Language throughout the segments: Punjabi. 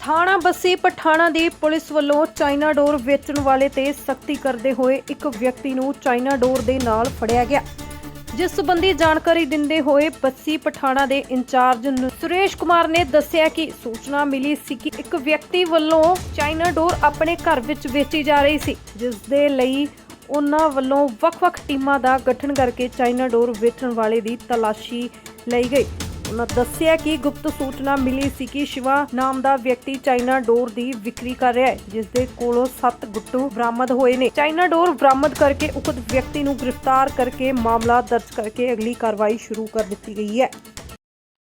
ਥਾਣਾ ਬੱਸੀ ਪਠਾਣਾ ਦੀ ਪੁਲਿਸ ਵੱਲੋਂ ਚਾਈਨਾ ਡੋਰ ਵੇਚਣ ਵਾਲੇ ਤੇ ਸਖਤੀ ਕਰਦੇ ਹੋਏ ਇੱਕ ਵਿਅਕਤੀ ਨੂੰ ਚਾਈਨਾ ਡੋਰ ਦੇ ਨਾਲ ਫੜਿਆ ਗਿਆ। ਜਿਸ ਸੰਬੰਧੀ ਜਾਣਕਾਰੀ ਦਿੰਦੇ ਹੋਏ ਬੱਸੀ ਪਠਾਣਾ ਦੇ ਇੰਚਾਰਜ ਸੁਰੇਸ਼ ਕੁਮਾਰ ਨੇ ਦੱਸਿਆ ਕਿ ਸੂਚਨਾ ਮਿਲੀ ਸੀ ਕਿ ਇੱਕ ਵਿਅਕਤੀ ਵੱਲੋਂ ਚਾਈਨਾ ਡੋਰ ਆਪਣੇ ਘਰ ਵਿੱਚ ਵੇਚੀ ਜਾ ਰਹੀ ਸੀ, ਜਿਸ ਦੇ ਲਈ ਉਹਨਾਂ ਵੱਲੋਂ ਵੱਖ-ਵੱਖ ਟੀਮਾਂ ਦਾ ਗਠਨ ਕਰਕੇ ਚਾਈਨਾ ਡੋਰ ਵੇਚਣ ਵਾਲੇ ਦੀ ਤਲਾਸ਼ੀ ਲਈ ਗਈ। ਉਹਨਾਂ ਦੱਸਿਆ ਕਿ ਗੁਪਤ ਸੂਚਨਾ ਮਿਲੀ ਸੀ ਕਿ ਸ਼ਿਵਾ ਨਾਮ ਦਾ ਵਿਅਕਤੀ ਚਾਈਨਾ ਡੋਰ ਦੀ ਵਿਕਰੀ ਕਰ ਰਿਹਾ ਹੈ ਜਿਸ ਦੇ ਕੋਲੋਂ 7 ਗੁੱਟੂ ਬਰਾਮਦ ਹੋਏ ਨੇ। ਚਾਈਨਾ ਡੋਰ ਬਰਾਮਦ ਕਰਕੇ ਉਕਤ ਵਿਅਕਤੀ ਨੂੰ ਗ੍ਰਿਫਤਾਰ ਕਰਕੇ ਮਾਮਲਾ ਦਰਜ ਕਰਕੇ ਅਗਲੀ ਕਾਰਵਾਈ ਸ਼ੁਰੂ ਕਰ ਦਿੱਤੀ ਗਈ ਹੈ।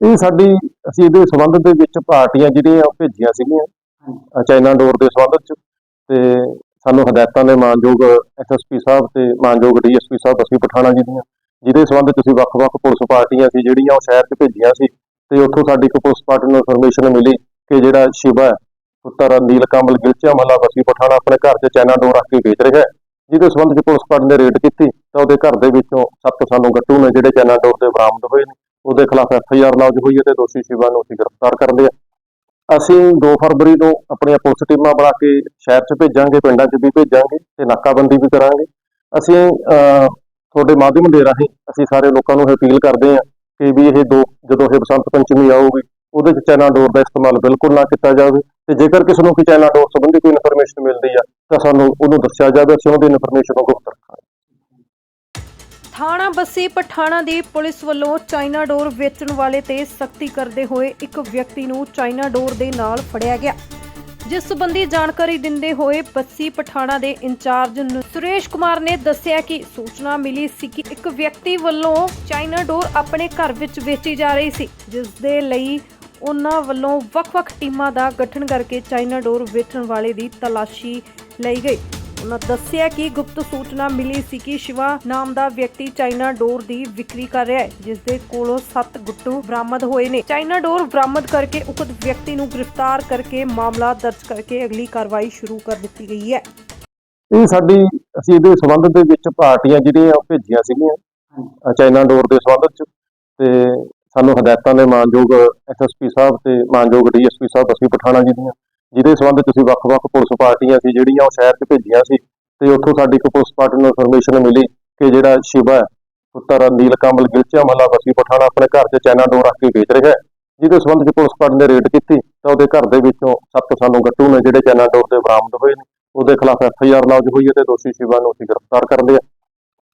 ਇਹ ਸਾਡੀ ਅਸੀਂ ਇਹਦੇ ਸੰਬੰਧ ਦੇ ਵਿੱਚ ਪਾਰਟੀਆਂ ਜਿਹੜੀਆਂ ਉਹ ਭੇਜੀਆਂ ਸੀਗੀਆਂ। ਚਾਈਨਾ ਡੋਰ ਦੇ ਸੰਬੰਧ ਚ। ਤੇ ਸਾਨੂੰ ਹਦਾਇਤਾਂ ਦੇ ਮਾਨਯੋਗ ਐਸਐਸਪੀ ਸਾਹਿਬ ਤੇ ਮਾਨਯੋਗ ਡੀਐਸਪੀ ਸਾਹਿਬ ਅਸੀਂ ਪਠਾਣਾ ਜੀ ਦੀਆਂ ਜਿਹਦੇ ਸੰਬੰਧ ਚ ਅਸੀਂ ਵੱਖ-ਵੱਖ ਪੁਲਿਸ ਪਾਰਟੀਆਂ ਸੀ ਜਿਹੜੀਆਂ ਉਹ ਸ਼ਹਿਰ 'ਚ ਭੇਜੀਆਂ ਸੀ ਤੇ ਉੱਥੋਂ ਸਾਡੀ ਇੱਕ ਪੁਲਿਸ ਪਾਰਟੀ ਨੂੰ ਇਨਫੋਰਮੇਸ਼ਨ ਮਿਲੀ ਕਿ ਜਿਹੜਾ ਸ਼ਿਵਾ ਪੁੱਤਰ ਨੀਲ ਕਮਲ ਗਿਲਚਾ ਮੱਲਾ ਬਸੀ ਪਠਾਣਾ ਆਪਣੇ ਘਰ 'ਚ ਚਾਈਨਾ ਡੋਰ ਰੱਖ ਕੇ ਵੇਚ ਰਿਹਾ ਹੈ। ਜਿਹਦੇ ਸੰਬੰਧ ਚ ਪੁਲਿਸ ਪਾਰਟੀ ਨੇ ਰੇਡ ਕੀਤੀ ਤਾਂ ਉਹਦੇ ਘਰ ਦੇ ਵਿੱਚੋਂ ਸੱਤ ਸਾਨੂੰ ਗੱਟੂ ਨੇ ਜਿਹੜੇ ਚੈਨਾ ਡੋਰ ਦੇ ਬਰਾਮਦ ਹੋਏ ਨੇ। ਉਹਦੇ ਖਿਲਾਫ ਐਫ ਆਈ ਆਰ ਲੌਜ ਹੋਈ ਹੈ ਤੇ ਦੋਸ਼ੀ ਸ਼ਿਵਾ ਨੂੰ ਅਸੀਂ ਗ੍ਰਿਫਤਾਰ ਕਰ ਲਿਆ ਅਸੀਂ 2 ਫਰਵਰੀ ਨੂੰ ਆਪਣੀਆਂ ਪੁਲਿਸ ਟੀਮਾਂ ਬਣਾ ਕੇ ਸ਼ਹਿਰ 'ਚ ਭੇਜਾਂਗੇ ਪਿੰਡਾਂ 'ਚ ਵੀ ਭੇਜਾਂਗੇ ਤੇ ਨਾਕਾਬੰਦੀ ਵੀ ਕਰਾਂਗੇ। ਅਸੀਂ ਅਹ, ਤੁਹਾਡੇ ਮਾਧਿਅਮ ਦੇ ਰਾਹੀਂ ਅਸੀਂ ਸਾਰੇ ਲੋਕਾਂ ਨੂੰ ਅਪੀਲ ਕਰਦੇ ਹਾਂ ਕਿ ਵੀ ਇਹ ਦੋ ਜਦੋਂ ਇਹ ਬਸੰਤ ਪੰਚਮੀ ਆਊਗੀ, ਉਹਦੇ 'ਚ ਚਾਈਨਾ ਡੋਰ ਦਾ ਇਸਤੇਮਾਲ ਬਿਲਕੁਲ ਨਾ ਕੀਤਾ ਜਾਵੇ ਤੇ ਜੇਕਰ ਕਿਸੇ ਨੂੰ ਕੋਈ ਚਾਈਨਾ ਡੋਰ ਸੰਬੰਧੀ ਕੋਈ ਇਨਫੋਰਮੇਸ਼ਨ ਮਿਲਦੀ ਆ, ਤਾਂ ਸਾਨੂੰ ਉਹਨੂੰ ਦੱਸਿਆ ਜਾਵੇ, ਅਸੀਂ ਉਹਦੀ ਇਨਫੋਰਮੇਸ਼ਨ ਗੁਪਤ ਰੱਖਾਂਗੇ ਥਾਣਾ ਬੱਸੀ ਪਠਾਣਾ ਦੀ ਪੁਲਿਸ ਵੱਲੋਂ ਚਾਈਨਾ ਡੋਰ ਵੇਚਣ ਵਾਲੇ ਤੇ ਸਖਤੀ ਕਰਦੇ ਹੋਏ ਇੱਕ ਵਿਅਕਤੀ ਨੂੰ ਚਾਈਨਾ ਡੋਰ ਦੇ ਨਾਲ ਫੜਿਆ ਗਿਆ। ਜਿਸ ਸਬੰਧੀ ਜਾਣਕਾਰੀ ਦਿੰਦੇ ਹੋਏ ਬੱਸੀ ਪਠਾਣਾ ਦੇ ਇੰਚਾਰਜ ਸੁਰੇਸ਼ ਕੁਮਾਰ ਨੇ ਦੱਸਿਆ ਕਿ ਸੂਚਨਾ ਮਿਲੀ ਸੀ ਕਿ ਇੱਕ ਵਿਅਕਤੀ ਵੱਲੋਂ ਚਾਈਨਾ ਡੋਰ ਆਪਣੇ ਘਰ ਵਿੱਚ ਵੇਚੀ ਜਾ ਰਹੀ ਸੀ, ਜਿਸ ਦੇ ਲਈ ਉਹਨਾਂ ਵੱਲੋਂ ਵੱਖ-ਵੱਖ ਟੀਮਾਂ ਦਾ ਗਠਨ ਕਰਕੇ ਚਾਈਨਾ ਡੋਰ ਵੇਚਣ ਵਾਲੇ ਦੀ ਤਲਾਸ਼ੀ ਲਈ ਗਈ। ਉਹਨਾਂ ਦੱਸਿਆ ਕਿ ਗੁਪਤ ਸੂਚਨਾ ਮਿਲੀ ਸੀ ਕਿ ਸ਼ਿਵਾ ਨਾਮ ਦਾ ਵਿਅਕਤੀ ਚਾਈਨਾ ਡੋਰ ਦੀ ਵਿਕਰੀ ਕਰ ਰਿਹਾ ਹੈ ਜਿਸ ਦੇ ਕੋਲੋਂ 7 ਗੁੱਟੂ ਬਰਾਮਦ ਹੋਏ ਨੇ। ਚਾਈਨਾ ਡੋਰ ਬਰਾਮਦ ਕਰਕੇ ਉਕਤ ਵਿਅਕਤੀ ਨੂੰ ਗ੍ਰਿਫਤਾਰ ਕਰਕੇ ਮਾਮਲਾ ਦਰਜ ਕਰਕੇ ਅਗਲੀ ਕਾਰਵਾਈ ਸ਼ੁਰੂ ਕਰ ਦਿੱਤੀ ਗਈ ਹੈ। ਇਹ ਸਾਡੀ ਅਸੀਂ ਇਹਦੇ ਸੰਬੰਧ ਦੇ ਵਿੱਚ ਪਾਰਟੀਆਂ ਜਿਹੜੀਆਂ ਉਹ ਭੇਜੀਆਂ ਸੀਗੀਆਂ। ਚਾਈਨਾ ਡੋਰ ਦੇ ਸੰਬੰਧ ਚ। ਤੇ ਸਾਨੂੰ ਹਦਾਇਤਾਂ ਦੇ ਮਾਨਯੋਗ ਐਸਐਸਪੀ ਸਾਹਿਬ ਤੇ ਮਾਨਯੋਗ ਡੀਐਸਪੀ ਸਾਹਿਬ ਅਸੀਂ ਪਠਾਣਾ ਜੀ ਦੀਆਂ ਜਿਹਦੇ ਸੰਬੰਧ ਚ ਅਸੀਂ ਵੱਖ-ਵੱਖ ਪੁਲਿਸ ਪਾਰਟੀਆਂ ਸੀ ਜਿਹੜੀਆਂ ਉਹ ਸ਼ਹਿਰ 'ਚ ਭੇਜੀਆਂ ਸੀ ਤੇ ਉੱਥੋਂ ਸਾਡੀ ਇੱਕ ਪੁਲਿਸ ਪਾਰਟੀ ਨੂੰ ਇਨਫੋਰਮੇਸ਼ਨ ਮਿਲੀ ਕਿ ਜਿਹੜਾ ਸ਼ਿਵਾ ਪੁੱਤਰ ਨੀਲ ਕਮਲ ਗਿਲਚਾ ਮੱਲਾ ਬਸੀ ਪਠਾਣਾ ਆਪਣੇ ਘਰ 'ਚ ਚਾਈਨਾ ਡੋਰ ਰੱਖ ਕੇ ਵੇਚ ਰਿਹਾ ਹੈ। ਜਿਹਦੇ ਸੰਬੰਧ ਚ ਪੁਲਿਸ ਪਾਰਟੀ ਨੇ ਰੇਡ ਕੀਤੀ ਤਾਂ ਉਹਦੇ ਘਰ ਦੇ ਵਿੱਚੋਂ ਸੱਤ ਸਾਨੂੰ ਗੱਟੂ ਨੇ ਜਿਹੜੇ ਚੈਨਾ ਡੋਰ ਦੇ ਬਰਾਮਦ ਹੋਏ ਨੇ। ਉਹਦੇ ਖਿਲਾਫ ਐਫ ਆਈ ਆਰ ਲੌਜ ਹੋਈ ਹੈ ਤੇ ਦੋਸ਼ੀ ਸ਼ਿਵਾ ਨੂੰ ਅਸੀਂ ਗ੍ਰਿਫਤਾਰ ਕਰ ਲਿਆ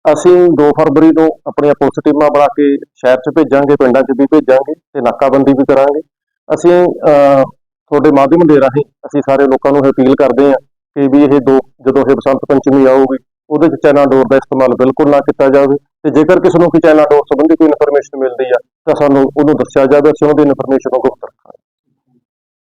ਅਸੀਂ 2 ਫਰਵਰੀ ਨੂੰ ਆਪਣੀਆਂ ਪੁਲਿਸ ਟੀਮਾਂ ਬਣਾ ਕੇ ਸ਼ਹਿਰ 'ਚ ਭੇਜਾਂਗੇ ਪਿੰਡਾਂ 'ਚ ਵੀ ਭੇਜਾਂਗੇ ਤੇ ਨਾਕਾਬੰਦੀ ਵੀ ਕਰਾਂਗੇ। ਅਸੀਂ ਅਹ, ਤੁਹਾਡੇ ਮਾਧਿਅਮ ਦੇ ਰਾਹੀਂ ਅਸੀਂ ਸਾਰੇ ਲੋਕਾਂ ਨੂੰ ਇਹ ਅਪੀਲ ਕਰਦੇ ਹਾਂ ਕਿ ਵੀ ਇਹ ਦੋ ਜਦੋਂ ਇਹ ਬਸੰਤ ਪੰਚਮੀ ਆਊਗੀ, ਉਹਦੇ 'ਚ ਚੈਨਾ ਡੋਰ ਦਾ ਇਸਤੇਮਾਲ ਬਿਲਕੁਲ ਨਾ ਕੀਤਾ ਜਾਵੇ ਤੇ ਜੇਕਰ ਕਿਸੇ ਨੂੰ ਕੋਈ ਚੈਨਾ ਡੋਰ ਸੰਬੰਧੀ ਕੋਈ ਇਨਫੋਰਮੇਸ਼ਨ ਮਿਲਦੀ ਆ, ਤਾਂ ਸਾਨੂੰ ਉਹਨੂੰ ਦੱਸਿਆ ਜਾਵੇ ਅਸੀਂ ਉਹਦੀ ਇਨਫੋਰਮੇਸ਼ਨ ਨੂੰ ਗੁਪਤ ਰੱਖਾਂਗੇ